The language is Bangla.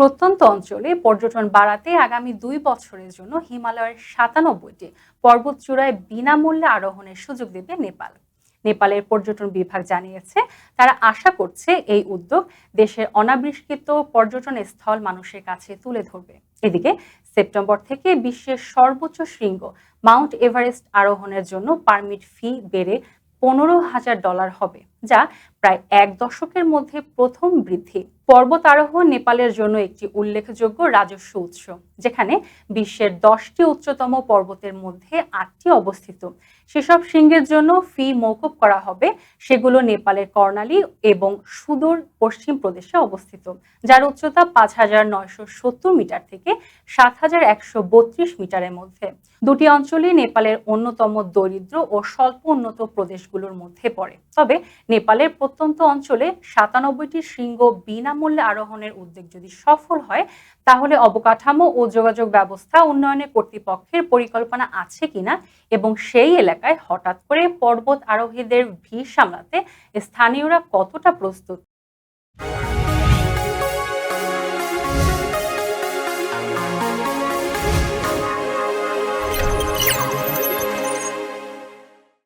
প্রত্যন্ত অঞ্চলে পর্যটন বাড়াতে আগামী দুই বছরের জন্য হিমালয়ের সাতানব্বইটি পর্বতচূড়ায় বিনামূল্যে আরোহণের সুযোগ দেবে নেপাল। নেপালের পর্যটন বিভাগ জানিয়েছে, তারা আশা করছে এই উদ্যোগ দেশের অনাবিষ্কৃত পর্যটন স্থল মানুষের কাছে তুলে ধরবে। এদিকে, সেপ্টেম্বর থেকে বিশ্বের সর্বোচ্চ শৃঙ্গ মাউন্ট এভারেস্ট আরোহণের জন্য পারমিট ফি বেড়ে পনেরো হাজার ডলার হবে, যা প্রায় এক দশকের মধ্যে প্রথম বৃদ্ধি। পর্বত আরোহণ নেপালের জন্য একটি উল্লেখযোগ্য রাজস্ব উৎস, যেখানে বিশ্বের দশটি উচ্চতম পর্বতের মধ্যে আটটি অবস্থিত। সেসব শৃঙ্গের জন্য ফি মৌকুব করা হবে সেগুলো নেপালের কর্ণালী এবং সুদূর পশ্চিম প্রদেশে অবস্থিত, যার উচ্চতা পাঁচ হাজার নয়শো সত্তর মিটার থেকে সাত হাজার একশো বত্রিশ মিটারের মধ্যে। দুটি অঞ্চলই নেপালের অন্যতম দরিদ্র ও স্বল্প উন্নত প্রদেশগুলোর মধ্যে পড়ে। তবে নেপালের প্রত্যন্ত অঞ্চলে সাতানব্বইটি শৃঙ্গ বিনামূল্যে আরোহণের উদ্যোগ যদি সফল হয়, তাহলে অবকাঠামো ও যোগাযোগ ব্যবস্থা উন্নয়নে কর্তৃপক্ষের পরিকল্পনা আছে কিনা এবং সেই এলাকায় হঠাৎ করে পর্বত আরোহীদের ভিড় সামলাতে স্থানীয়রা কতটা প্রস্তুত?